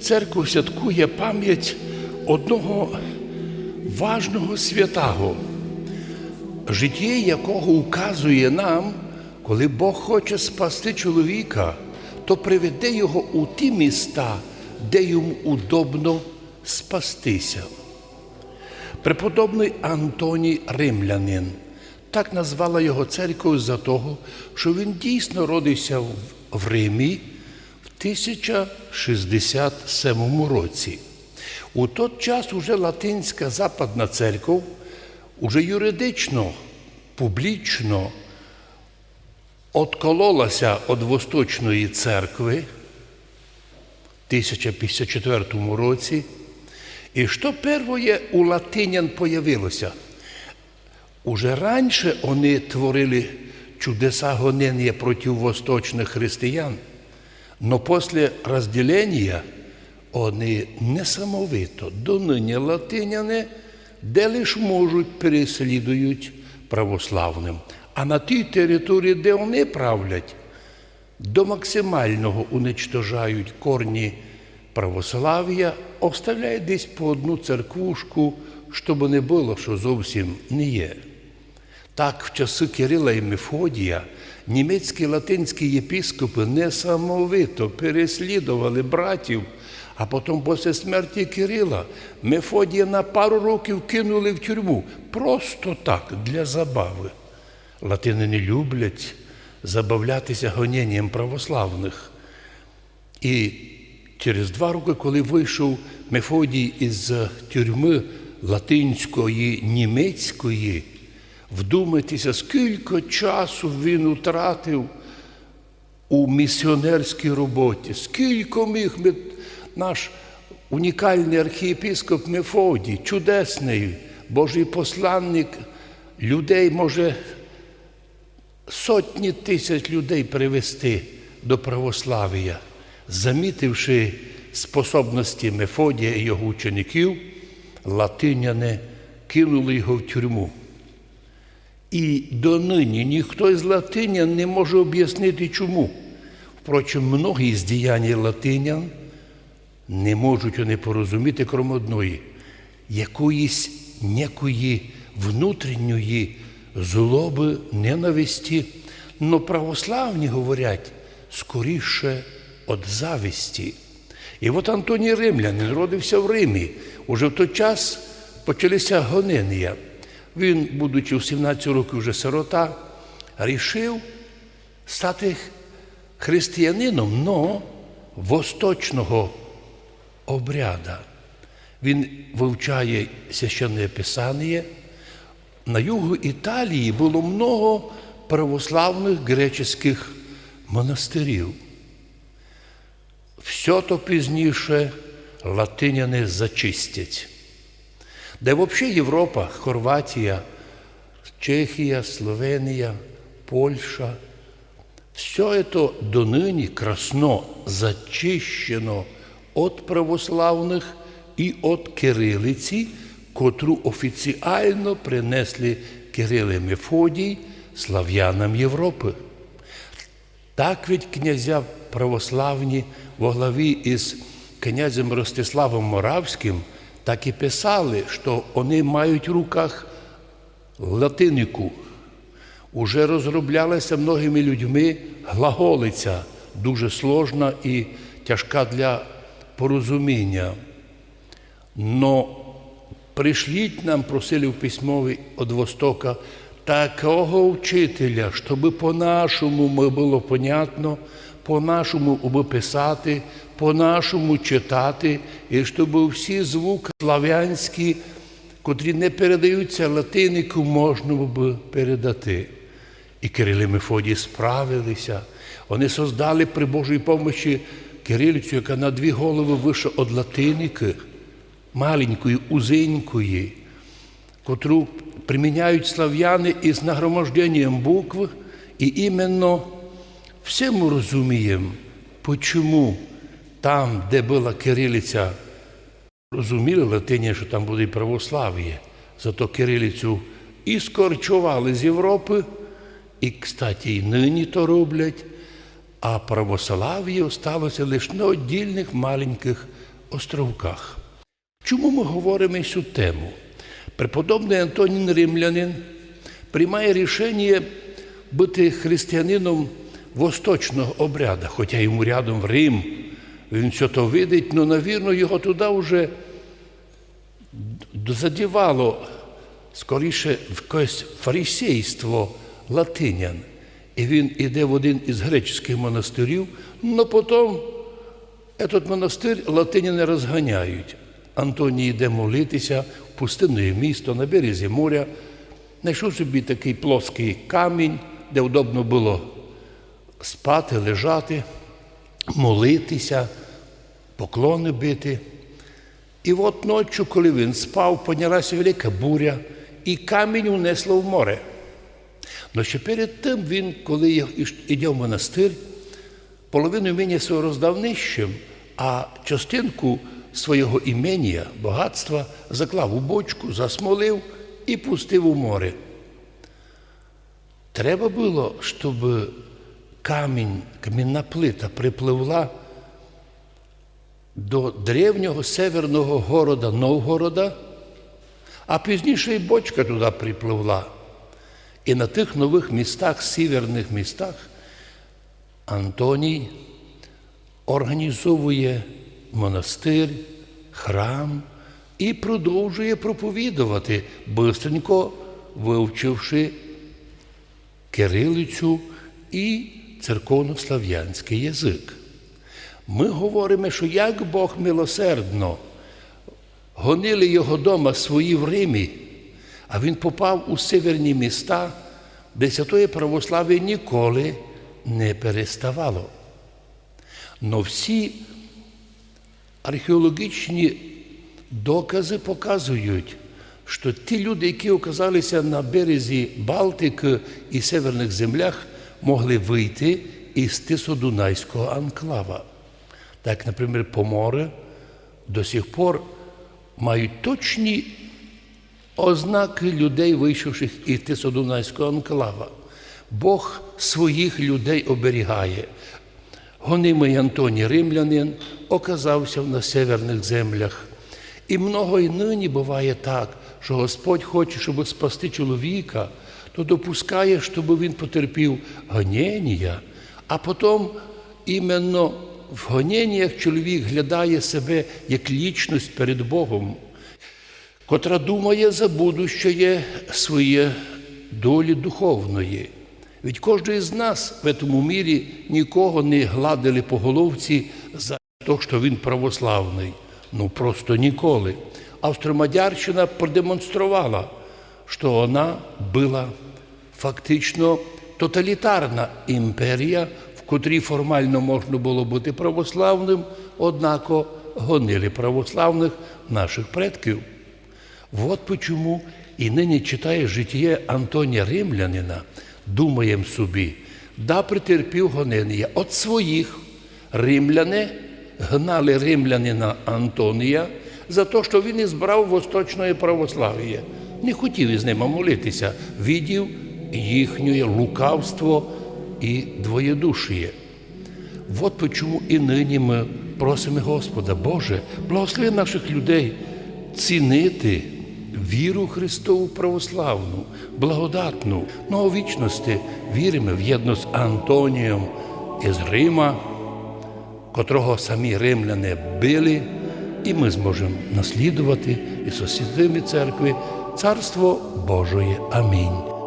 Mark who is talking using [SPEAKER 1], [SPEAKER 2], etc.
[SPEAKER 1] Церква святкує пам'ять одного важного святого, життя якого указує нам, коли Бог хоче спасти чоловіка, то приведе його у ті міста, де йому удобно спастися. Преподобний Антоній Римлянин. Так назвала його церква за того, що він дійсно родився в- Римі 1067 році. У той час уже Латинська Западна церква уже юридично, публічно откололася від Восточної церкви в 1054 році. І що перше у латинян появилося? Уже раніше вони творили чудеса гонення проти восточних християн, но після розділення вони несамовито донині латиняни, де лиш можуть, переслідують православним. А на тій території, де вони правлять, до максимального уничтожають корні православ'я, оставляють десь по одну церквушку, щоб не було, що зовсім не є. Так, в часи Кирила і Мефодія німецькі латинські єпіскопи несамовито переслідували братів, а потім після смерті Кирила Мефодія на пару років кинули в тюрму. Просто так, для забави. Латини не люблять забавлятися гонінням православних. І через два роки, коли вийшов Мефодій із тюрми латинської, німецької, вдумайтеся, скільки часу він утратив у місіонерській роботі, скільки міг наш унікальний архієпископ Мефодій, чудесний Божий посланник, людей може сотні тисяч людей привести до православ'я, замітивши способності Мефодія і його учеників, латиняни кинули його в тюрму. І донині ніхто із латинян не може об'яснити чому. Впрочем, многі з діянь латинян не можуть вони порозуміти, крім одної, якоїсь некої внутрішньої злоби, ненависті, но православні говорять скоріше від зависті. І от Антоній Римлянин родився в Римі. Уже в той час почалися гонення. Він, будучи в 17 років вже сирота, рішив стати християнином, но восточного обряда. Він вивчає священне Писання. На югу Італії було много православних греческих монастирів. Все то пізніше латиняни зачистять. Де взагалі Європа, Хорватія, Чехія, Словенія, Польща, все це донині красно зачищено від православних і від кирилиці, котру офіціально принесли Кирил і Мефодій слав'янам Європи. Так від князя православні во главі із князем Ростиславом Моравським так і писали, що вони мають в руках латинику. Уже розроблялася многими людьми глаголиця, дуже сложна і тяжка для порозуміння. Но пришліть нам, просили в письмові від Востока, такого вчителя, щоб по-нашому було понятно, по-нашому писати, по-нашому читати, і щоб всі звуки слав'янські, котрі не передаються латинику, можна би передати. І Кирил і Мефодій справилися. Вони создали при Божій помощі кирилицю, яка на дві голови вище від латиники, маленької, узенької, котру приміняють слав'яни із нагроможденням букв, і іменно все ми розуміємо, чому там, де була кирилиця, розуміли латині, що там буде і православ'я. Зато кирилицю і скорчували з Європи, і, кстати, і нині то роблять, а православ'я осталося лише на отдільних маленьких островках. Чому ми говоримо цю тему? Преподобний Антонін Римлянин приймає рішення бути християнином восточного обряду, хоча йому рядом в Рим. Він все то видить, але, навірно, його туди вже задівало скоріше в якесь фарисейство латинян. І він іде в один із греческих монастирів, але потім этот монастир латиняни розганяють. Антоній йде молитися в пустинне місто на березі моря, знайшов собі такий плоский камінь, де удобно було спати, лежати, молитися, поклони бити. І от ночі, коли він спав, піднялася велика буря, і камінь унесло в море. Но ще перед тим він, коли йде в монастир, половину імення свого роздав нижчим, а частинку свого імення, багатства заклав у бочку, засмолив і пустив у море. Треба було, щоб камінь, камінна плита припливла до древнього северного города Новгорода, а пізніше і бочка туди припливла. І на тих нових містах, сіверних містах, Антоній організовує монастир, храм і продовжує проповідувати, бистренько вивчивши кирилицю і церковнослав'янський язик. Ми говоримо, що як Бог милосердно гонили його дома свої в Римі, а він попав у северні міста, де святої православ'я ніколи не переставало. Но всі археологічні докази показують, що ті люди, які оказалися на березі Балтики і северних землях, могли вийти із Тисодунайського анклава. Так, наприклад, помори до сих пор мають точні ознаки людей, вийшовших із Тисодунайського анклава. Бог своїх людей оберігає. Гонимий Антоній Римлянин оказався на северних землях. І много і нині буває так, що Господь хоче, щоб спасти чоловіка, то допускає, щоб він потерпів гонення, а потім іменно в гоненнях чоловік глядає себе як лічність перед Богом, котра думає за будущее своє долі духовної. Від кожного з нас в цьому мірі нікого не гладили по головці за те, що він православний. Ну просто ніколи. Австромадярщина продемонструвала, що вона була фактично тоталітарна імперія, в котрій формально можна було бути православним, однако гонили православних наших предків. От чому і нині читає життя Антонія Римлянина, думаємо собі, да претерпів гонення від своїх римляни гнали римлянина Антонія за те, що він ізбрав восточної православ'я. Не хотів із ними молитися, видів їхнє лукавство і двоєдушіє. От чому і нині ми просимо Господа, Боже, благослови наших людей цінити віру Христову православну, благодатну, ну віримо в єдно з Антонієм із Рима, котрого самі римляни били, і ми зможемо наслідувати і сусідами церкви Царство Божої. Амінь.